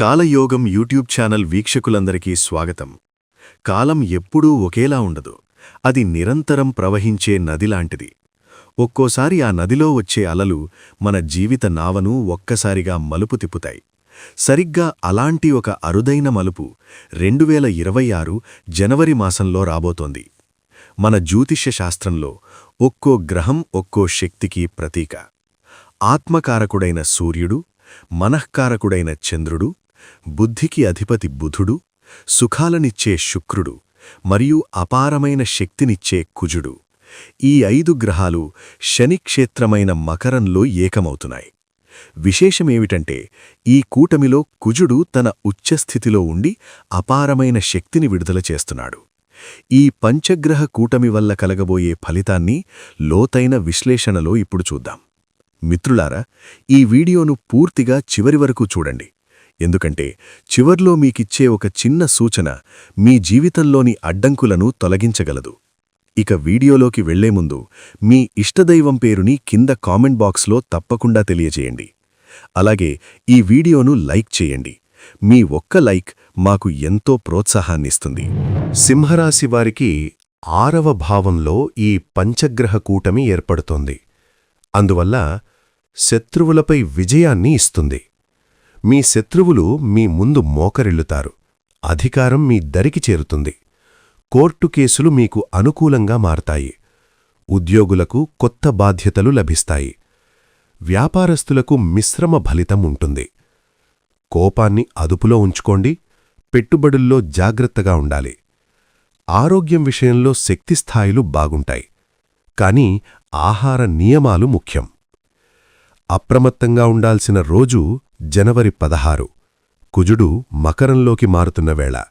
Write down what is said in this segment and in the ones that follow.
కాలయోగం YouTube channel వీక్షకులందరికీ స్వాగతం. కాలం ఎప్పుడూ ఒకేలా ఉండదు. అది నిరంతరం ప్రవహించే నదిలాంటిది. ఒక్కోసారి ఆ నదిలో వచ్చే అలలు మన జీవిత నావను ఒక్కసారిగా మలుపు తిప్పుతాయి. సరిగ్గా అలాంటి ఒక అరుదైన మలుపు రెండువేల ఇరవై ఆరు జనవరి మాసంలో రాబోతోంది. మన జ్యోతిష్య శాస్త్రంలో ఒక్కో గ్రహం ఒక్కో శక్తికి ప్రతీక. ఆత్మకారకుడైన సూర్యుడు మనఃకారకుడైన చంద్రుడు బుద్ధికి అధిపతి బుధుడు సుఖాలనిచ్చే శుక్రుడు మరియు అపారమైన శక్తినిచ్చే కుజుడు. ఈ ఐదు గ్రహాలు శనిక్షేత్రమైన మకరంలో ఏకమవుతున్నాయి. విశేషమేమిటంటే ఈ కూటమిలో కుజుడు తన ఉచ్చస్థితిలో ఉండి అపారమైన శక్తిని విడుదల చేస్తున్నాడు. ఈ పంచగ్రహ కూటమి వల్ల కలగబోయే ఫలితాన్ని లోతైన విశ్లేషణలో ఇప్పుడు చూద్దాం. మిత్రులారా ఈ వీడియోను పూర్తిగా చివరి వరకు చూడండి. ఎందుకంటే చివర్లో మీకిచ్చే ఒక చిన్న సూచన మీ జీవితంలోని అడ్డంకులను తొలగించగలదు. ఇక వీడియోలోకి వెళ్ళే ముందు మీ ఇష్టదైవం పేరుని కింద కామెంట్ బాక్స్లో తప్పకుండా తెలియజేయండి. అలాగే ఈ వీడియోను లైక్ చేయండి. మీ ఒక్క లైక్ మాకు ఎంతో ప్రోత్సాహాన్నిస్తుంది. సింహరాశి వారికి ఆరవ భావంలో ఈ పంచగ్రహ కూటమి ఏర్పడుతోంది. అందువల్ల శత్రువులపై విజయాన్ని ఇస్తుంది. మీ శత్రువులు మీ ముందు మోకరిల్లుతారు. అధికారం మీ దరికి చేరుతుంది. కోర్టు కేసులు మీకు అనుకూలంగా మారతాయి. ఉద్యోగులకు కొత్త బాధ్యతలు లభిస్తాయి. వ్యాపారస్తులకు మిశ్రమ ఫలితం ఉంటుంది. కోపాన్ని అదుపులో ఉంచుకోండి. పెట్టుబడుల్లో జాగ్రత్తగా ఉండాలి. ఆరోగ్యం విషయంలో శక్తిస్థాయిలు బాగుంటాయి. కాని ఆహార నియమాలు ముఖ్యం. అప్రమత్తంగా ఉండాల్సిన రోజు జనవరి పదహారు. కుజుడు మకరంలోకి మారుతున్న వేళ.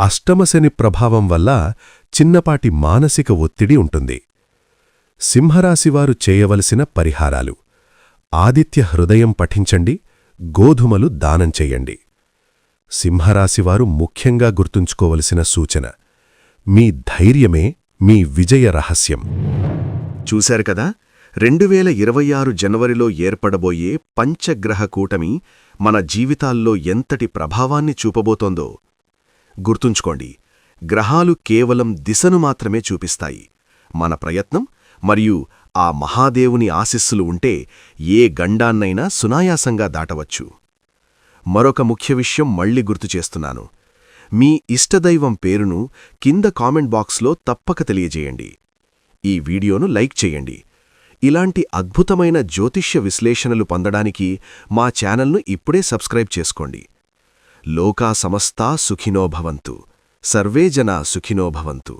అష్టమశని ప్రభావం వల్ల చిన్నపాటి మానసిక ఒత్తిడి ఉంటుంది. సింహరాశివారు చేయవలసిన పరిహారాలు. ఆదిత్య హృదయం పఠించండి గోధుమలు దానం చెయ్యండి సింహరాశివారు ముఖ్యంగా గుర్తుంచుకోవలసిన సూచన. మీ ధైర్యమే మీ విజయ రహస్యం. చూశారు కదా? రెండు వేల ఇరవై ఆరు జనవరిలో ఏర్పడబోయే పంచగ్రహ కూటమి మన జీవితాల్లో ఎంతటి ప్రభావాన్ని చూపబోతోందో గుర్తుంచుకోండి. గ్రహాలు కేవలం దిశను మాత్రమే చూపిస్తాయి. మన ప్రయత్నం మరియు ఆ మహాదేవుని ఆశిస్సులు ఉంటే ఏ గండాన్నైనా సునాయాసంగా దాటవచ్చు. మరొక ముఖ్య విషయం మళ్ళీ గుర్తు చేస్తున్నాను. మీ ఇష్టదైవం పేరును కింద కామెంట్ బాక్స్లో తప్పక తెలియజేయండి. ఈ వీడియోను లైక్ చేయండి. ఇలాంటి అద్భుతమైన జ్యోతిష్య విశ్లేషణలు పొందడానికి మా ఛానల్ను ఇప్పుడే సబ్స్క్రైబ్ చేసుకోండి. లోకా సమస్తా సుఖినోభవంతు సర్వే జనా సుఖినోభవంతు